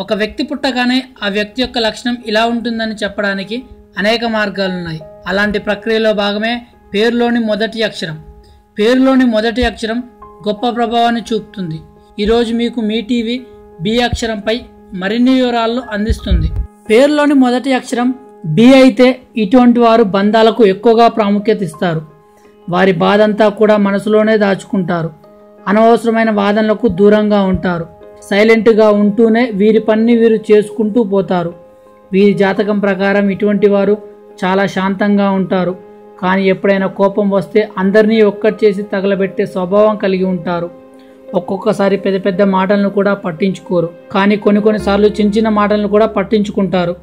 ఒక వ్యక్తి పుట్టగానే ఆ వ్యక్తి యొక్క లక్షణం ఇలా ఉంటుందని చెప్పడానికి అనేక మార్గాలున్నాయి అలాంటి ప్రక్రియలో భాగమే పేరులోని మొదటి అక్షరం. పేరులోని మొదటి అక్షరం గొప్ప ప్రభావాన్ని చూపుతుంది. ఈరోజు మీకు మీ టీవీ బి అక్షరంపై మరిన్ని వివరాలను అందిస్తుంది. పేరులోని మొదటి అక్షరం బి అయితే ఇటువంటి వారు బంధాలకు ఎక్కువగా ప్రాముఖ్యత ఇస్తారు. వారి బాధంతా కూడా మనసులోనే దాచుకుంటారు. అనవసరమైన వాదనలకు దూరంగా ఉంటారు. సైలెంట్గా ఉంటూనే వీరి పని వీరు చేసుకుంటూ పోతారు. వీరి జాతకం ప్రకారం ఇటువంటి వారు చాలా శాంతంగా ఉంటారు. కానీ ఎప్పుడైనా కోపం వస్తే అందరినీ ఒక్కటి చేసి తగలబెట్టే స్వభావం కలిగి ఉంటారు. ఒక్కొక్కసారి పెద్ద పెద్ద మాటలను కూడా పట్టించుకోరు. కానీ కొన్ని కొన్నిసార్లు చిన్న చిన్న మాటలను కూడా పట్టించుకుంటారు.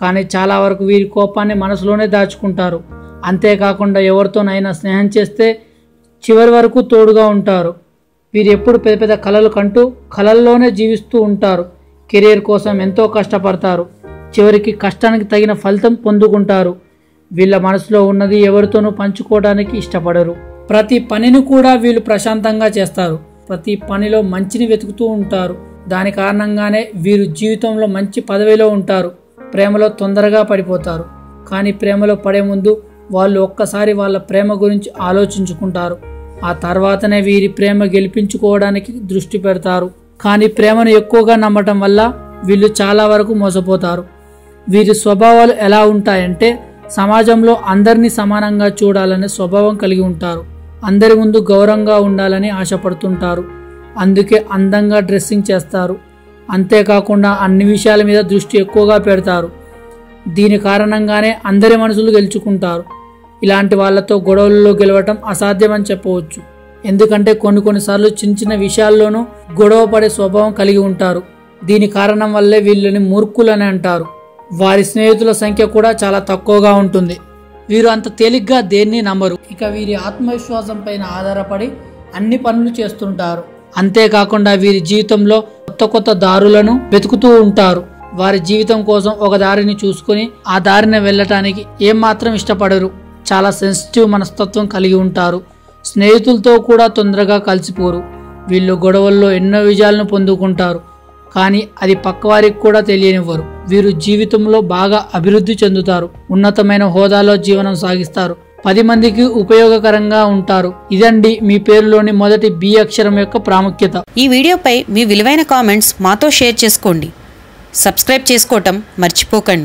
కానీ చాలా వరకు వీరి కోపాన్ని మనసులోనే దాచుకుంటారు. అంతేకాకుండా ఎవరితోనైనా స్నేహం చేస్తే చివరి వరకు తోడుగా ఉంటారు. వీరు ఎప్పుడు పెద్ద పెద్ద కళలు కంటూ కళల్లోనే జీవిస్తూ ఉంటారు. కెరీర్ కోసం ఎంతో కష్టపడతారు. చివరికి కష్టానికి తగిన ఫలితం పొందుకుంటారు. వీళ్ళ మనసులో ఉన్నది ఎవరితోనూ పంచుకోవడానికి ఇష్టపడరు. ప్రతి పనిని కూడా వీళ్ళు ప్రశాంతంగా చేస్తారు. ప్రతి పనిలో మంచిని వెతుకుతూ ఉంటారు. దాని కారణంగానే వీరు జీవితంలో మంచి పదవిలో ఉంటారు. ప్రేమలో తొందరగా పడిపోతారు. కానీ ప్రేమలో పడే ముందు వాళ్ళు ఒక్కసారి వాళ్ళ ప్రేమ గురించి ఆలోచించుకుంటారు. ఆ తర్వాతనే వీరి ప్రేమ గెలిపించుకోవడానికి దృష్టి పెడతారు. కానీ ప్రేమను ఎక్కువగా నమ్మటం వల్ల వీళ్ళు చాలా వరకు మోసపోతారు. వీరి స్వభావాలు ఎలా ఉంటాయంటే సమాజంలో అందరినీ సమానంగా చూడాలనే స్వభావం కలిగి ఉంటారు. అందరి ముందు గౌరవంగా ఉండాలని ఆశపడుతుంటారు. అందుకే అందంగా డ్రెస్సింగ్ చేస్తారు. అంతేకాకుండా అన్ని విషయాల మీద దృష్టి ఎక్కువగా పెడతారు. దీని కారణంగానే అందరి మనసులు గెలుచుకుంటారు. ఇలాంటి వాళ్ళతో గొడవల్లో గెలవటం అసాధ్యమని చెప్పవచ్చు. ఎందుకంటే కొన్ని కొన్నిసార్లు చిన్న చిన్న విషయాల్లోనూ గొడవ పడే స్వభావం కలిగి ఉంటారు. దీని కారణం వల్లే వీళ్ళని మూర్ఖులని అంటారు. వారి స్నేహితుల సంఖ్య కూడా చాలా తక్కువగా ఉంటుంది. వీరు అంత తేలిగ్గా దేన్ని నమ్మరు. ఇక వీరి ఆత్మవిశ్వాసం పైన ఆధారపడి అన్ని పనులు చేస్తుంటారు. అంతేకాకుండా వీరి జీవితంలో కొత్త కొత్త దారులను వెతుకుతూ ఉంటారు. వారి జీవితం కోసం ఒక దారిని చూసుకొని ఆ దారిని వెళ్ళటానికి ఏమాత్రం ఇష్టపడరు. చాలా సెన్సిటివ్ మనస్తత్వం కలిగి ఉంటారు. స్నేహితులతో కూడా తొందరగా కలిసిపోరు. వీళ్ళు గొడవల్లో ఎన్నో విజయాలను పొందుకుంటారు. కానీ అది పక్కవారికి కూడా తెలియనివ్వరు. వీరు జీవితంలో బాగా అభివృద్ధి చెందుతారు. ఉన్నతమైన హోదాలో జీవనం సాగిస్తారు. పది మందికి ఉపయోగకరంగా ఉంటారు. ఇదండి మీ పేరులోని మొదటి బి అక్షరం యొక్క ప్రాముఖ్యత. ఈ వీడియోపై మీ విలువైన కామెంట్స్ మాతో షేర్ చేసుకోండి. సబ్స్క్రైబ్ చేసుకోవటం మర్చిపోకండి.